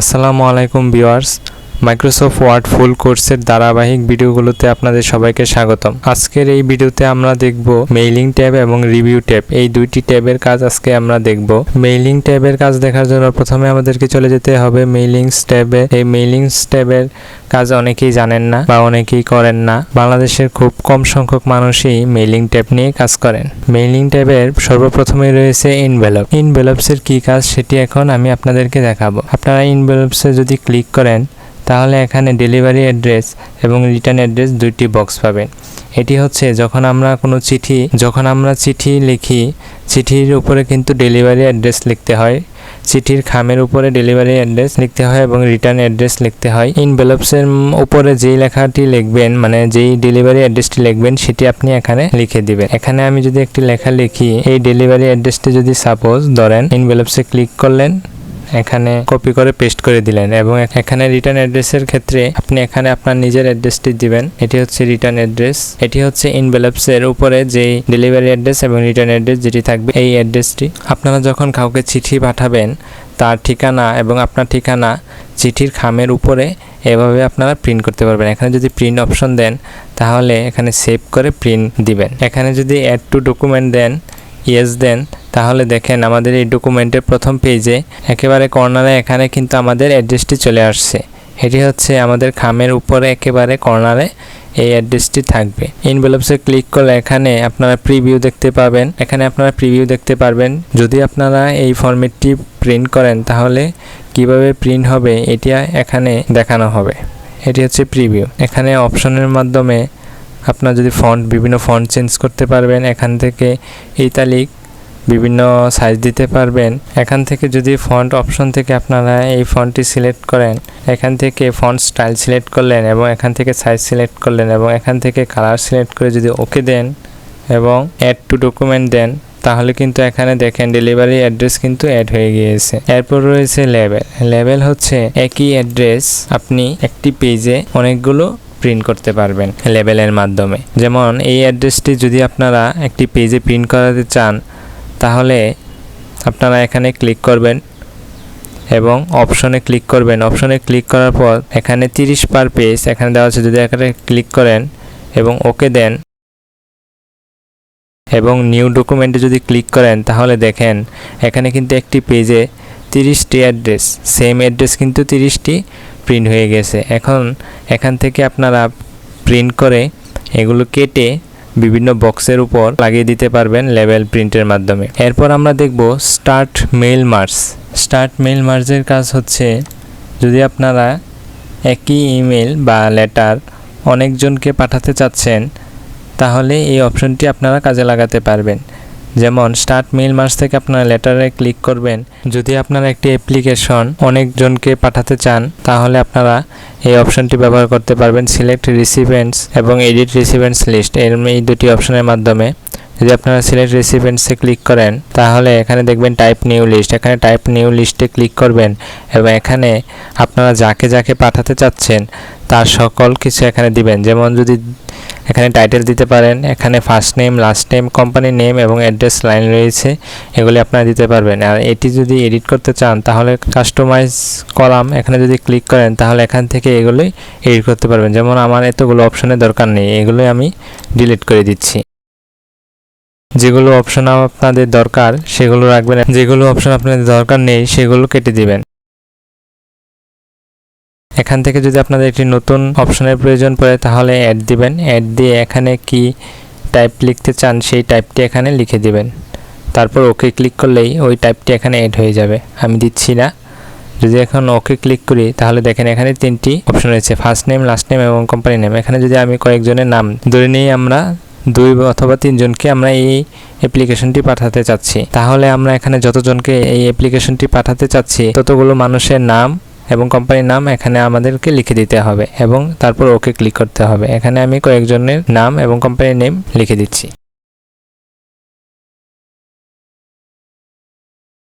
আসসালামু আলাইকুম viewers. Microsoft word ফুল কোর্সের ধারাবাহিক ভিডিওগুলোতে আপনাদের সবাইকে স্বাগতম। আজকের এই ভিডিওতে আমরা দেখব মেইলিং ট্যাব এবং রিভিউ ট্যাব। এই দুইটি ট্যাবের কাজ আজকে আমরা দেখব। মেইলিং ট্যাবের কাজ দেখার জন্য প্রথমে আমাদেরকে চলে যেতে হবে মেইলিংস ট্যাবে। এই মেইলিংস ট্যাবের কাজ অনেকেই জানেন না বা অনেকেই করেন না। বাংলাদেশের খুব কম সংখ্যক মানুষই মেইলিং ট্যাব নিয়ে কাজ করেন। মেইলিং ট্যাবের সর্বপ্রথমে রয়েছে ইনভেলপ ইনভেলপসের কি কাজ সেটি এখন আমি আপনাদেরকে দেখাবো। আপনারা ইনভেলপসে যদি ক্লিক করেন তাহলে এখানে ডেলিভারি অ্যাড্রেস এবং রিটার্ন অ্যাড্রেস দুইটি বক্স পাবেন। এটি হচ্ছে, যখন আমরা কোনো চিঠি, যখন আমরা চিঠি লিখি, চিঠির উপরে কিন্তু ডেলিভারি অ্যাড্রেস লিখতে হয়। চিঠির খামের উপরে ডেলিভারি অ্যাড্রেস লিখতে হয় এবং রিটার্ন অ্যাড্রেস লিখতে হয়। ইনভেলপসের উপরে যেই লেখাটি লিখবেন মানে যেই ডেলিভারি অ্যাড্রেসটি লিখবেন, সেটি আপনি এখানে লিখে দিবেন। এখানে আমি যদি একটি লেখা লিখি, এই ডেলিভারি অ্যাড্রেসটি যদি সাপোজ ধরেন ইনভেলপসে ক্লিক করলেন এখানে কপি করে পেস্ট করে দিলেন এবং এখানে রিটার্ন অ্যাড্রেসের ক্ষেত্রে আপনি এখানে আপনার নিজের অ্যাড্রেসটি দিবেন। এটি হচ্ছে রিটার্ন অ্যাড্রেস এটি হচ্ছে ইনভেলপস এর উপরে যেই ডেলিভারি অ্যাড্রেস এবং রিটার্ন অ্যাড্রেস যেটি থাকবে, এই অ্যাড্রেসটি আপনারা যখন কাউকে চিঠি পাঠাবেন, তার ঠিকানা এবং আপনার ঠিকানা চিঠির খামের উপরে এভাবে আপনারা প্রিন্ট করতে পারবেন। এখানে যদি প্রিন্ট অপশন দেন, তাহলে এখানে সেভ করে প্রিন্ট দিবেন। এখানে যদি অ্যাড টু ডকুমেন্ট দেন ইয়েস দেন তাহলে দেখেন আমাদের এই ডকুমেন্টের প্রথম পেজে একেবারে কর্নারে এখানে কিন্তু আমাদের অ্যাড্রেসটি চলে আসছে। এটি হচ্ছে আমাদের খামের উপরে একেবারে কর্নারে এই অ্যাড্রেসটি থাকবে। ইনভেলপসে ক্লিক করলে এখানে আপনারা প্রিভিউ দেখতে পাবেন। এখানে আপনারা প্রিভিউ দেখতে পারবেন। যদি আপনারা এই ফর্মেটটি প্রিন্ট করেন, তাহলে কীভাবে প্রিন্ট হবে এটি এখানে দেখানো হবে। এটি হচ্ছে প্রিভিউ এখানে অপশনের মাধ্যমে আপনার যদি ফন্ট বিভিন্ন ফন্ট চেঞ্জ করতে পারবেন, এখান থেকে ইতালিক বিভিন্ন সাইজ দিতে পারবেন। এখান থেকে যদি ফন্ট অপশন থেকে আপনারা এই ফন্টটি সিলেক্ট করেন, এখান থেকে ফন্ট স্টাইল সিলেক্ট করলেন এবং এখান থেকে সাইজ সিলেক্ট করলেন এবং এখান থেকে কালার সিলেক্ট করে যদি ওকে দেন এবং অ্যাড টু ডকুমেন্ট দেন, তাহলে কিন্তু এখানে দেখেন ডেলিভারি অ্যাড্রেস কিন্তু অ্যাড হয়ে গিয়েছে। এরপর রয়েছে লেভেল লেভেল হচ্ছে একই অ্যাড্রেস আপনি একটি পেজে অনেকগুলো প্রিন্ট করতে পারবেন লেবেলের মাধ্যমে। যেমন এই অ্যাড্রেসটি যদি আপনারা একটি পেজে প্রিন্ট করাতে চান তাহলে আপনারা এখানে ক্লিক করবেন এবং অপশনে ক্লিক করবেন। অপশনে ক্লিক করার পর এখানে তিরিশ পার পেজ এখানে দেওয়া আছে। যদি এখানে ক্লিক করেন এবং ওকে দেন এবং নিউ ডকুমেন্টে যদি ক্লিক করেন, তাহলে দেখেন এখানে কিন্তু একটি পেজে তিরিশটি অ্যাড্রেস সেম অ্যাড্রেস কিন্তু তিরিশটি প্রিন্ট হয়ে গেছে। এখন এখান থেকে আপনারা প্রিন্ট করে এগুলো কেটে বিভিন্ন বক্সের উপর লাগিয়ে দিতে পারবেন লেভেল প্রিন্টের মাধ্যমে। এরপর আমরা দেখব start mail merge start mail মার্সের কাজ হচ্ছে, যদি আপনারা একই ইমেল বা লেটার অনেকজনকে পাঠাতে চাচ্ছেন, তাহলে এই অপশনটি আপনারা কাজে লাগাতে পারবেন। যেমন স্টার্ট মেইল মার্চ থেকে আপনারা লেটারে ক্লিক করবেন। যদি আপনারা একটি অ্যাপ্লিকেশন অনেকজনকে পাঠাতে চান, তাহলে আপনারা এই অপশনটি ব্যবহার করতে পারবেন। সিলেক্ট রিসিভেন্টস এবং এডিট রিসিভেন্টস লিস্ট এর এই দুটি অপশনের মাধ্যমে। যদি আপনারা সিলেক্ট রিসিভেন্টসে ক্লিক করেন, তাহলে এখানে দেখবেন টাইপ নিউ লিস্ট এখানে টাইপ নিউ লিস্টে ক্লিক করবেন এবং এখানে আপনারা যাকে যাকে পাঠাতে চাচ্ছেন, তার সকল কিছু এখানে দিবেন। যেমন যদি এখানে টাইটেল দিতে পারেন, এখানে first name last name company name এবং অ্যাড্রেস লাইন রয়েছে, এগুলি আপনারা দিতে পারবেন। আর এটি যদি এডিট করতে চান, তাহলে কাস্টমাইজ কলাম, এখানে যদি ক্লিক করেন, তাহলে এখান থেকে এগুলোই এডিট করতে পারবেন। যেমন আমার এতগুলো অপশনের দরকার নেই এগুলোই আমি ডিলিট করে দিচ্ছি। যেগুলো অপশন আপনাদের দরকার, সেগুলো রাখবেন। যেগুলো অপশন আপনাদের দরকার নেই, সেগুলো কেটে দিবেন। এখান থেকে যদি আপনাদের একটি নতুন অপশনের প্রয়োজন পড়ে, তাহলে অ্যাড দিবেন। অ্যাড দিয়ে এখানে কি টাইপ লিখতে চান, সেই টাইপটি এখানে লিখে দিবেন। তারপর ওকে ক্লিক করলেই ওই টাইপটি এখানে অ্যাড হয়ে যাবে। আমি দিচ্ছি না। যদি এখন ওকে ক্লিক করি, তাহলে দেখেন এখানে তিনটি অপশন রয়েছে। ফার্স্ট নেম লাস্ট নেম এবং কোম্পানি নেম এখানে যদি আমি কয়েকজনের নাম ধরে নিই, আমরা দুই অথবা তিনজনকে আমরা এই অ্যাপ্লিকেশনটি পাঠাতে চাচ্ছি। তাহলে আমরা এখানে যতজনকে এই অ্যাপ্লিকেশনটি পাঠাতে চাচ্ছি, ততগুলো মানুষের নাম এবং কোম্পানির নাম এখানে আমাদেরকে লিখে দিতে হবে এবং তারপর ওকে ক্লিক করতে হবে। এখানে আমি কয়েকজনের নাম এবং কোম্পানির নেম লিখে দিচ্ছি।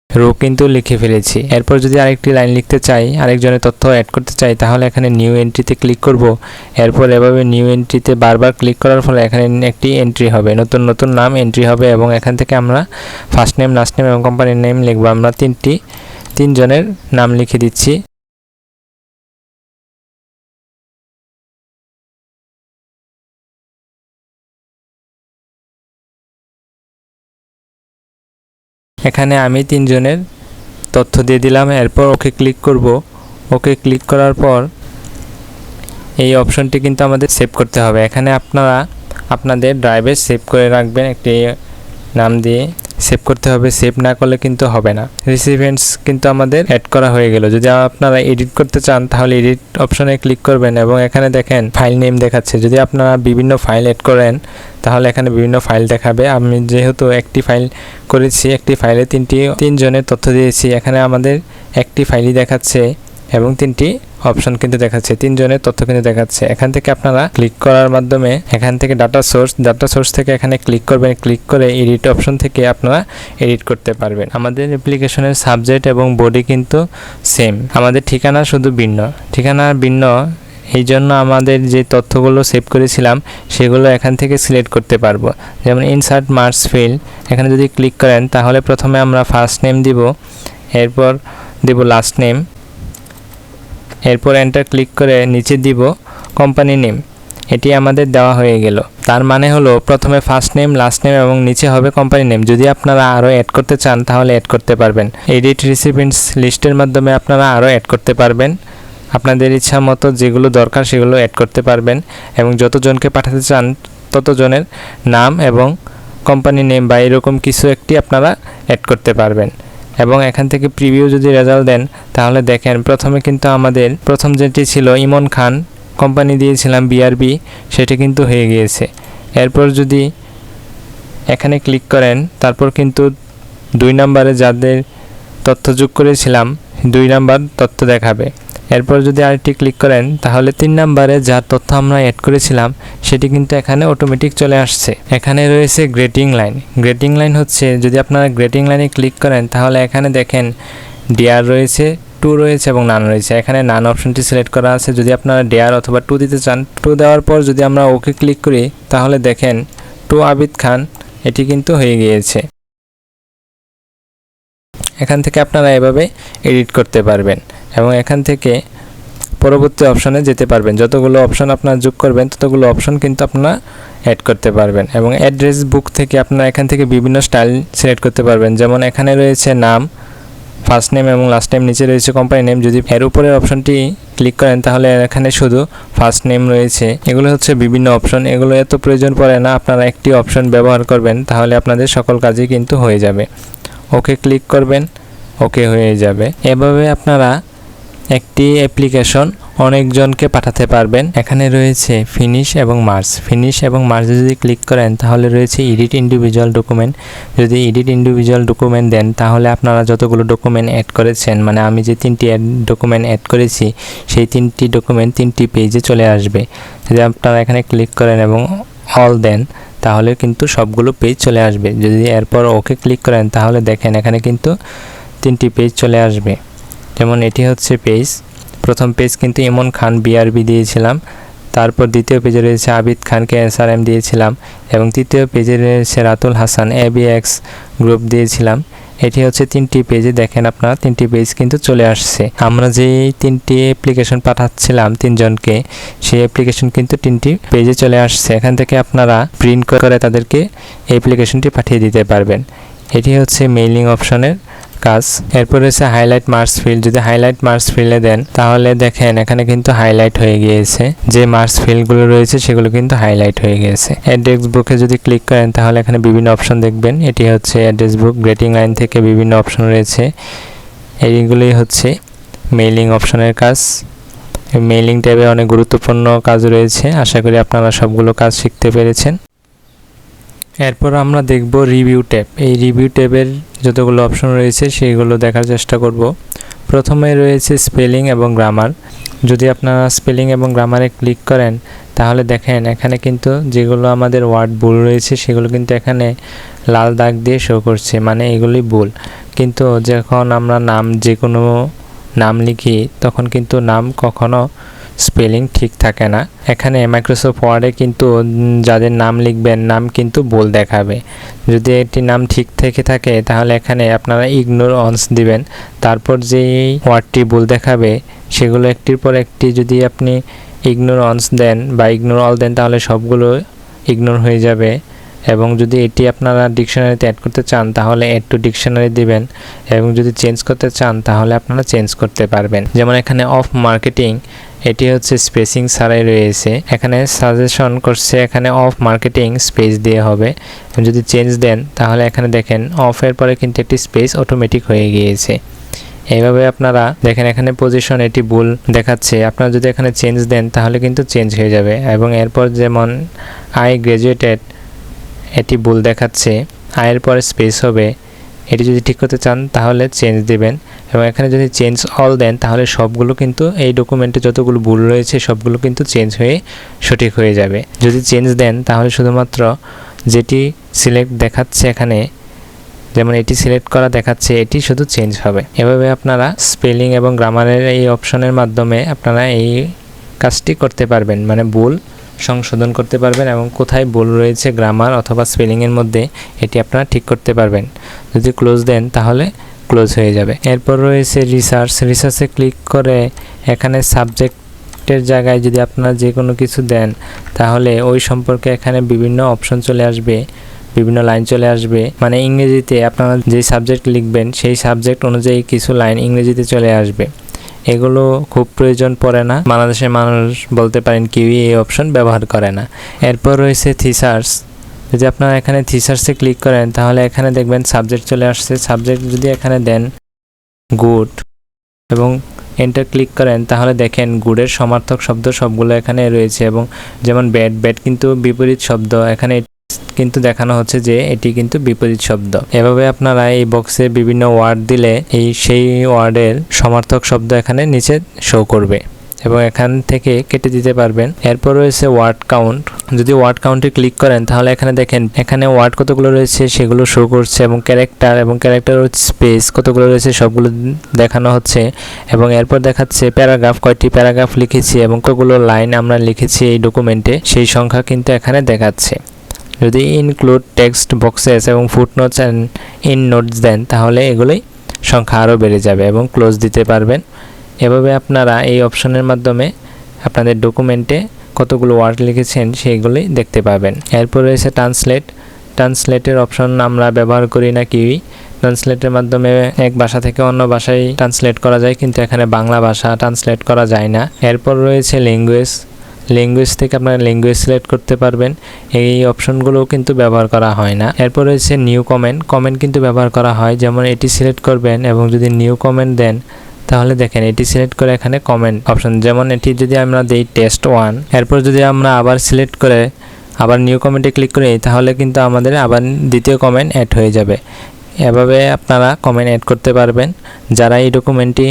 রো কিন্তু লিখে ফেলেছি। এরপর যদি আরেকটি লাইন লিখতে চাই, আরেকজনের তথ্য অ্যাড করতে চাই, তাহলে এখানে নিউ এন্ট্রিতে ক্লিক করব। এরপর এভাবে নিউ এন্ট্রিতে বারবার ক্লিক করার ফলে এখানে একটি এন্ট্রি হবে। নতুন নতুন নাম এন্ট্রি হবে এবং এখান থেকে আমরা ফার্স্ট নেম লাস্ট নেম এবং কোম্পানির নেম লিখব। আমরা তিনটি, তিনজনের নাম লিখে দিচ্ছি। এখানে আমি তিনজনের তথ্য দিয়ে দিলাম। এরপর ওকে ক্লিক করব। ওকে ক্লিক করার পর এই অপশনটি কিন্তু আমাদের সেভ করতে হবে। এখানে আপনারা আপনাদের ড্রাইভে সেভ করে রাখবেন একটি নাম দিয়ে। সেভ করতে হবে সেভ না করলে কিন্তু হবে না। রিসিভেন্টস কিন্তু আমাদের অ্যাড করা হয়ে গেল। যদি আপনারা এডিট করতে চান, তাহলে এডিট অপশনে ক্লিক করবেন এবং এখানে দেখেন ফাইল নেম দেখাচ্ছে। যদি আপনারা বিভিন্ন ফাইল অ্যাড করেন, তাহলে এখানে বিভিন্ন ফাইল দেখাবে। আমি যেহেতু একটি ফাইল করেছি, একটি ফাইলে তিনটি, তিনজনের তথ্য দিয়েছি, এখানে আমাদের একটি ফাইলই দেখাচ্ছে এবং তিনটি অপশন কিন্তু দেখাচ্ছে, তিনজনের তথ্য কিন্তু দেখাচ্ছে। এখান থেকে আপনারা ক্লিক করার মাধ্যমে এখান থেকে ডাটা সোর্স ডাটা সোর্স থেকে এখানে ক্লিক করবেন, ক্লিক করে এডিট অপশন থেকে আপনারা এডিট করতে পারবেন। আমাদের অ্যাপ্লিকেশনের সাবজেক্ট এবং বডি কিন্তু সেম আমাদের ঠিকানা শুধু ভিন্ন। ঠিকানা ভিন্ন, এই জন্য আমাদের যে তথ্যগুলো সেভ করেছিলাম, সেগুলো এখান থেকে সিলেক্ট করতে পারব। যেমন ইনসার্ট মার্কস ফিল এখানে যদি ক্লিক করেন, তাহলে প্রথমে আমরা ফার্স্ট নেম দিব, এরপর দেব লাস্ট নেম এরপর এন্টার ক্লিক করে নিচে দিব কোম্পানি নেম এটি আমাদের দেওয়া হয়ে গেল। তার মানে হলো, প্রথমে ফার্স্ট নেম লাস্ট নেম এবং নিচে হবে কোম্পানি নেম যদি আপনারা আরও অ্যাড করতে চান, তাহলে অ্যাড করতে পারবেন। এডিট রিসিপিয়েন্টস লিস্টের মাধ্যমে আপনারা আরও অ্যাড করতে পারবেন। আপনাদের ইচ্ছা মতো যেগুলো দরকার, সেগুলো অ্যাড করতে পারবেন এবং যতজনকে পাঠাতে চান, ততজনের নাম এবং কোম্পানি নেম বা এরকম কিছু একটি আপনারা অ্যাড করতে পারবেন। এবং এখান থেকে প্রিভিউ যদি রেজাল্ট দেন, তাহলে দেখেন প্রথমে কিন্তু আমাদের প্রথম যেটি ছিল ইমন খান কোম্পানি দিয়েছিলাম বিআরবি সেটি কিন্তু হয়ে গিয়েছে। এরপর যদি এখানে ক্লিক করেন, তারপর কিন্তু দুই নাম্বারে যাদের তথ্য যোগ করেছিলাম, দুই নাম্বার তথ্য দেখাবে। এরপর যদি আরেকটি ক্লিক করেন, তাহলে তিন নাম্বারে যার তথ্য আমরা অ্যাড করেছিলাম, সেটি কিন্তু এখানে অটোমেটিক চলে আসছে। এখানে রয়েছে গ্রেটিং লাইন গ্রেটিং লাইন হচ্ছে, যদি আপনারা গ্রেটিং লাইনে ক্লিক করেন, তাহলে এখানে দেখেন ডিআর রয়েছে টু রয়েছে এবং নান রয়েছে। এখানে নান অপশনটি সিলেক্ট করা আছে। যদি আপনারা ডেয়ার অথবা টু দিতে চান টু দেওয়ার পর যদি আমরা ওকে ক্লিক করি, তাহলে দেখেন টু আবিদ খান, এটি কিন্তু হয়ে গিয়েছে। এখান থেকে আপনারা এভাবে এডিট করতে পারবেন। এবং এখান থেকে পরবর্তী অপশনে যেতে পারবেন। যতগুলো অপশন আপনারা যোগ করবেন, ততগুলো অপশন কিন্তু আপনারা অ্যাড করতে পারবেন এবং অ্যাড্রেস বুক থেকে আপনারা এখান থেকে বিভিন্ন স্টাইল সিলেক্ট করতে পারবেন। যেমন এখানে রয়েছে নাম ফার্স্ট নেম এবং লাস্ট নেম নিচে রয়েছে কোম্পানি নেম যদি এর উপরের অপশনটি ক্লিক করেন, তাহলে এখানে শুধু ফার্স্ট নেম রয়েছে। এগুলো হচ্ছে বিভিন্ন অপশন। এগুলো এত প্রয়োজন পড়ে না, আপনারা একটি অপশন ব্যবহার করবেন, তাহলে আপনাদের সকল কাজই কিন্তু হয়ে যাবে। ওকে ক্লিক করবেন, ওকে হয়ে যাবে। এভাবে আপনারা একটি অ্যাপ্লিকেশন অনেকজনকে পাঠাতে পারবেন। এখানে রয়েছে ফিনিশ এবং মার্স ফিনিশ এবং মার্সে যদি ক্লিক করেন, তাহলে রয়েছে এডিট ইন্ডিভিজুয়াল ডকুমেন্ট। যদি এডিট ইন্ডিভিজুয়াল ডকুমেন্ট দেন, তাহলে আপনারা যতগুলো ডকুমেন্ট অ্যাড করেছেন মানে আমি যে তিনটি ডকুমেন্ট অ্যাড করেছি, সেই তিনটি ডকুমেন্ট তিনটি পেজে চলে আসবে। যদি আপনারা এখানে ক্লিক করেন এবং অল দেন, তাহলে কিন্তু সবগুলো পেজ চলে আসবে। যদি এরপর ওকে ক্লিক করেন, তাহলে দেখেন এখানে কিন্তু তিনটি পেজ চলে আসবে। যেমন এটি হচ্ছে পেজ। প্রথম পেজ কিন্তু ইমন খান বিআরবি দিয়েছিলাম। তারপর দ্বিতীয় পেজে রয়েছে আবিদ খানকে এসআরএম দিয়েছিলাম এবং তৃতীয় পেজে রয়েছে রাতুল হাসান এবিএক্স গ্রুপ দিয়েছিলাম। এটি হচ্ছে তিনটি পেজে দেখেন আপনারা, তিনটি পেজ কিন্তু চলে আসছে। আমরা যে তিনটি অ্যাপ্লিকেশন পাঠাচ্ছিলাম তিনজনকে, সেই অ্যাপ্লিকেশন কিন্তু তিনটি পেজে চলে আসছে। এখান থেকে আপনারা প্রিন্ট করে তাদেরকে অ্যাপ্লিকেশনটি পাঠিয়ে দিতে পারবেন। এটি হচ্ছে মেইলিং অপশনের কাজ। এরপর রয়েছে হাইলাইট মার্স ফিল্ড যদি হাইলাইট মার্স ফিল্ডে দেন, তাহলে দেখেন এখানে কিন্তু হাইলাইট হয়ে গিয়েছে। যে মার্কস ফিল্ডগুলো রয়েছে, সেগুলো কিন্তু হাইলাইট হয়ে গিয়েছে। অ্যাড্রেস বুকে যদি ক্লিক করেন, তাহলে এখানে বিভিন্ন অপশন দেখবেন। এটি হচ্ছে অ্যাড্রেস বুক গ্রেটিং লাইন থেকে বিভিন্ন অপশন রয়েছে। এইগুলোই হচ্ছে মেইলিং অপশনের কাজ। মেইলিং ট্যাবে অনেক গুরুত্বপূর্ণ কাজ রয়েছে। আশা করি আপনারা সবগুলো কাজ শিখতে পেরেছেন। এরপর আমরা দেখব রিভিউ ট্যাব। এই রিভিউ ট্যাবের যতগুলো অপশন রয়েছে সেইগুলো দেখার চেষ্টা করব। প্রথমে রয়েছে স্পেলিং এবং গ্রামার যদি আপনারা স্পেলিং এবং গ্রামারে ক্লিক করেন, তাহলে দেখেন এখানে কিন্তু যেগুলো আমাদের ওয়ার্ড ভুল রয়েছে, সেগুলো কিন্তু এখানে লাল দাগ দিয়ে শো করছে মানে এগুলি ভুল। কিন্তু যখন আমরা নাম যে কোনো নাম লিখি, তখন কিন্তু নাম কখনো স্পেলিং ঠিক থাকে না। এখানে মাইক্রোসফট ওয়ার্ডে কিন্তু যাদের নাম লিখবেন, নাম কিন্তু বল দেখাবে। যদি একটি নাম ঠিক থেকে থাকে, তাহলে এখানে আপনারা ইগনোর অনস দিবেন। তারপর যে ওয়ার্ডটি বল দেখাবে, সেগুলো একটির পর একটি যদি আপনি ইগনোর অনস দেন বা ইগনোর অল দেন, তাহলে সবগুলো ইগনোর হয়ে যাবে। এবং যদি এটি আপনারা ডিকশনারিতে অ্যাড করতে চান, তাহলে অ্যাড টু ডিকশনারি দিবেন। এবং যদি চেঞ্জ করতে চান, তাহলে আপনারা চেঞ্জ করতে পারবেন। যেমন এখানে অফ মার্কেটিং এটি হচ্ছে স্পেসিং ছাড়াই রয়েছে। এখানে সাজেশন করছে এখানে অফ মার্কেটিং স্পেস দিয়ে হবে। যদি চেঞ্জ দেন, তাহলে এখানে দেখেন অফের পরে কিন্তু একটি স্পেস অটোমেটিক হয়ে গিয়েছে। এইভাবে আপনারা দেখেন এখানে পজিশন এটি ভুল দেখাচ্ছে। আপনারা যদি এখানে চেঞ্জ দেন, তাহলে কিন্তু চেঞ্জ হয়ে যাবে। এবং এরপর যেমন আই গ্র্যাজুয়েটেড এটি ভুল দেখাচ্ছে। আয়ের পরে স্পেস হবে। এটি যদি ঠিক করতে চান, তাহলে চেঞ্জ দিবেন। এবং এখানে যদি চেঞ্জ অল দেন, তাহলে সবগুলো কিন্তু এই ডকুমেন্টে যতগুলো ভুল রয়েছে, সবগুলো কিন্তু চেঞ্জ হয়ে সঠিক হয়ে যাবে। যদি চেঞ্জ দেন, তাহলে শুধুমাত্র যেটি সিলেক্ট দেখাচ্ছে এখানে, যেমন এটি সিলেক্ট করা দেখাচ্ছে, এটি শুধু চেঞ্জ হবে। এভাবে আপনারা স্পেলিং এবং গ্রামারের এই অপশনের মাধ্যমে আপনারা এই কাজটি করতে পারবেন। মানে ভুল সংশোধন করতে পারবেন এবং কোথায় ভুল রয়েছে গ্রামার অথবা স্পেলিংয়ের মধ্যে, এটি আপনারা ঠিক করতে পারবেন। যদি ক্লোজ দেন, তাহলে ক্লোজ হয়ে যাবে। এরপর রয়েছে রিসার্চ রিসার্চে ক্লিক করে এখানে সাবজেক্টের জায়গায় যদি আপনারা যে কোনো কিছু দেন, তাহলে ওই সম্পর্কে এখানে বিভিন্ন অপশন চলে আসবে, বিভিন্ন লাইন চলে আসবে। মানে ইংরেজিতে আপনারা যে সাবজেক্ট লিখবেন, সেই সাবজেক্ট অনুযায়ী কিছু লাইন ইংরেজিতে চলে আসবে। এগুলো খুব প্রয়োজন পড়ে না। বাংলাদেশের মানুষ বলতে পারেন কেউই এই অপশন ব্যবহার করে না। এরপর রয়েছে থিসার্স যদি আপনারা এখানে থিসার্সে ক্লিক করেন, তাহলে এখানে দেখবেন সাবজেক্ট চলে আসছে। সাবজেক্ট যদি এখানে দেন গুড এবং এন্টার ক্লিক করেন, তাহলে দেখেন গুডের সমার্থক শব্দ সবগুলো এখানে রয়েছে এবং যেমন ব্যাড ব্যাড কিন্তু বিপরীত শব্দ। এখানে কিন্তু দেখানো হচ্ছে যে এটি কিন্তু বিপরীত শব্দ। এভাবে আপনারা এই বক্সে বিভিন্ন ওয়ার্ড দিলে এই সেই ওয়ার্ডের সমার্থক শব্দ এখানে নিচে শো করবে। এবং এখান থেকে কেটে দিতে পারবেন। এরপর রয়েছে ওয়ার্ড কাউন্ট। যদি ওয়ার্ড কাউন্টে ক্লিক করেন, তাহলে এখানে দেখেন, এখানে ওয়ার্ড কতগুলো রয়েছে সেগুলো শো করছে এবং ক্যারেক্টার এবং ক্যারেক্টার স্পেস কতগুলো রয়েছে সবগুলো দেখানো হচ্ছে এবং এরপর দেখাচ্ছে প্যারাগ্রাফ, কয়টি প্যারাগ্রাফ লিখেছি এবং কতগুলো লাইন আমরা লিখেছি এই ডকুমেন্টে সেই সংখ্যা কিন্তু এখানে দেখাচ্ছে। যদি ইনক্লুড টেক্সট বক্সেস এবং footnotes and endnotes দেন, তাহলে এগুলোই সংখ্যা আরও বেড়ে যাবে এবং ক্লোজ দিতে পারবেন। এভাবে আপনারা এই অপশনের মাধ্যমে আপনাদের ডকুমেন্টে কতগুলো ওয়ার্ড লিখেছেন সেইগুলি দেখতে পাবেন। এরপর রয়েছে ট্রান্সলেট ট্রান্সলেটের অপশন আমরা ব্যবহার করি না কিউই। ট্রান্সলেটের মাধ্যমে এক ভাষা থেকে অন্য ভাষায় ট্রান্সলেট করা যায়, কিন্তু এখানে বাংলা ভাষা ট্রান্সলেট করা যায় না। এরপর রয়েছে ল্যাঙ্গুয়েজ ল্যাঙ্গুয়েজ থেকে আপনারা ল্যাঙ্গুয়েজ সিলেক্ট করতে পারবেন। এই অপশনগুলোও কিন্তু ব্যবহার করা হয় না। এরপর রয়েছে নিউ কমেন্ট কমেন্ট কিন্তু ব্যবহার করা হয়। যেমন এটি সিলেক্ট করবেন এবং যদি নিউ কমেন্ট দেন তাহলে দেখেন এটি সিলেক্ট করে এখানে কমেন্ট অপশন যেমন এটি যদি আমরা দিই টেস্ট ওয়ান এরপর যদি আমরা আবার সিলেক্ট করে আবার নিউ কমেন্টে ক্লিক করি, তাহলে কিন্তু আমাদের আবার দ্বিতীয় কমেন্ট অ্যাড হয়ে যাবে। এভাবে আপনারা কমেন্ট অ্যাড করতে পারবেন। যারা এই ডকুমেন্টটি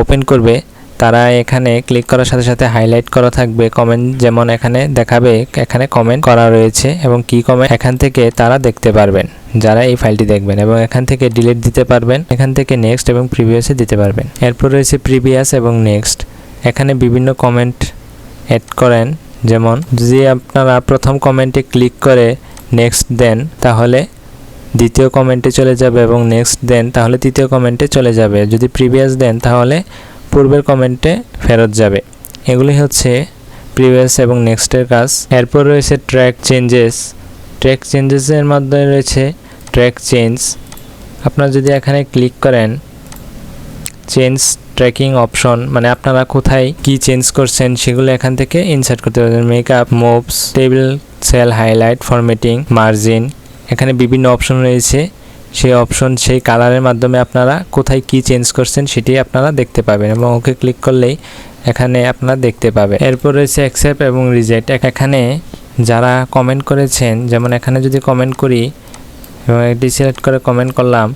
ওপেন করবে তারা এখানে ক্লিক করার সাথে সাথে হাইলাইট করা থাকবে। কমেন্ট যেমন এখানে দেখাবে, এখানে কমেন্ট করা রয়েছে এবং কি কমেন্ট এখান থেকে তারা দেখতে পারবেন, যারা এই ফাইলটি দেখবেন এবং এখান থেকে ডিলিট দিতে পারবেন, এখান থেকে নেক্সট এবং প্রিভিয়াসে দিতে পারবেন। এরপর রয়েছে প্রিভিয়াস এবং নেক্সট এখানে বিভিন্ন কমেন্ট অ্যাড করেন, যেমন, যদি আপনারা প্রথম কমেন্টে ক্লিক করে নেক্সট দেন, তাহলে দ্বিতীয় কমেন্টে চলে যাবে এবং নেক্সট দেন, তাহলে তৃতীয় কমেন্টে চলে যাবে। যদি প্রিভিয়াস দেন, তাহলে পূর্বের কমেন্টে ফেরত যাবে। এগুলি হচ্ছে প্রিভিয়াস এবং নেক্সটের কাজ। এরপর রয়েছে ট্র্যাক চেঞ্জেস ট্র্যাক চেঞ্জেসের মাধ্যমে রয়েছে ট্র্যাক চেঞ্জ আপনারা যদি এখানে ক্লিক করেন চেঞ্জ ট্র্যাকিং অপশন মানে আপনারা কোথায় কি চেঞ্জ করছেন সেগুলো এখান থেকে ইনসার্ট করতে পারবেন। Markup moves table cell highlight formatting margin এখানে বিভিন্ন অপশন রয়েছে। সেই অপশন সেই কালারের মাধ্যমে আপনারা কোথায় কি চেঞ্জ করছেন সেটি আপনারা দেখতে পাবেন এবং ওকে ক্লিক করলেই এখানে আপনারা দেখতে পাবেন। এরপর রয়েছে অ্যাকসেপ্ট এবং রিজেক্ট এখানে যারা কমেন্ট করেছেন, যেমন এখানে যদি কমেন্ট করি এবং এটি সিলেক্ট করে কমেন্ট করলাম,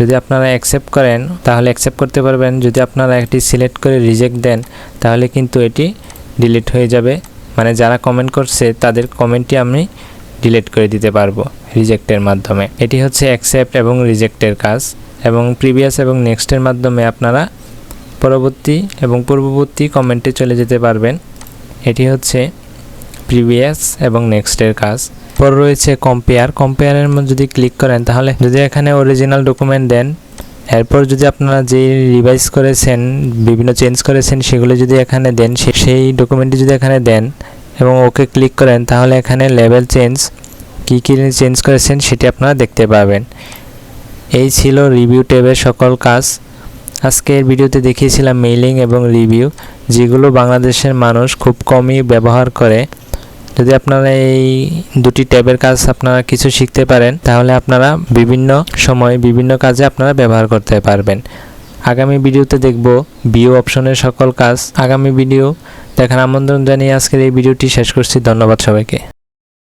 যদি আপনারা অ্যাকসেপ্ট করেন, তাহলে অ্যাকসেপ্ট করতে পারবেন। যদি আপনারা একটি সিলেক্ট করে রিজেক্ট দেন, তাহলে কিন্তু এটি ডিলিট হয়ে যাবে। মানে যারা কমেন্ট করছে, তাদের কমেন্টটি আমি ডিলিট করে দিতে পারব রিজেক্টের মাধ্যমে। এটি হচ্ছে অ্যাকসেপ্ট এবং রিজেক্টের কাজ এবং প্রিভিয়াস এবং নেক্সটের মাধ্যমে আপনারা পরবর্তী এবং পূর্ববর্তী কমেন্টে চলে যেতে পারবেন। এটি হচ্ছে প্রিভিয়াস এবং নেক্সটের কাজ। পর রয়েছে কম্পেয়ার কম্পেয়ারের মধ্যে যদি ক্লিক করেন তাহলে যদি এখানে অরিজিনাল ডকুমেন্ট দেন, এরপর যদি আপনারা যে রিভাইজ করেছেন, বিভিন্ন চেঞ্জ করেছেন, সেগুলো যদি এখানে দেন সেই ডকুমেন্টটি যদি এখানে দেন এবং ওকে ক্লিক করেন, তাহলে এখানে লেভেল চেঞ্জ, কী কী চেঞ্জ করেছেন সেটি আপনারা দেখতে পাবেন। এই ছিল রিভিউ ট্যাবের সকল কাজ। আজকের ভিডিওতে দেখিয়েছিলাম মেইলিং এবং রিভিউ, যেগুলো বাংলাদেশের মানুষ খুব কমই ব্যবহার করে। যদি আপনারা এই দুটি ট্যাবের কাজ আপনারা কিছু শিখতে পারেন, তাহলে আপনারা বিভিন্ন সময় বিভিন্ন কাজে আপনারা ব্যবহার করতে পারবেন। আগামী ভিডিওতে দেখব বিও অপশনের সকল কাজ। আগামী ভিডিও দেখার আমন্ত্রণ জানিয়ে আজকের এই ভিডিওটি শেষ করছি। ধন্যবাদ সবাইকে।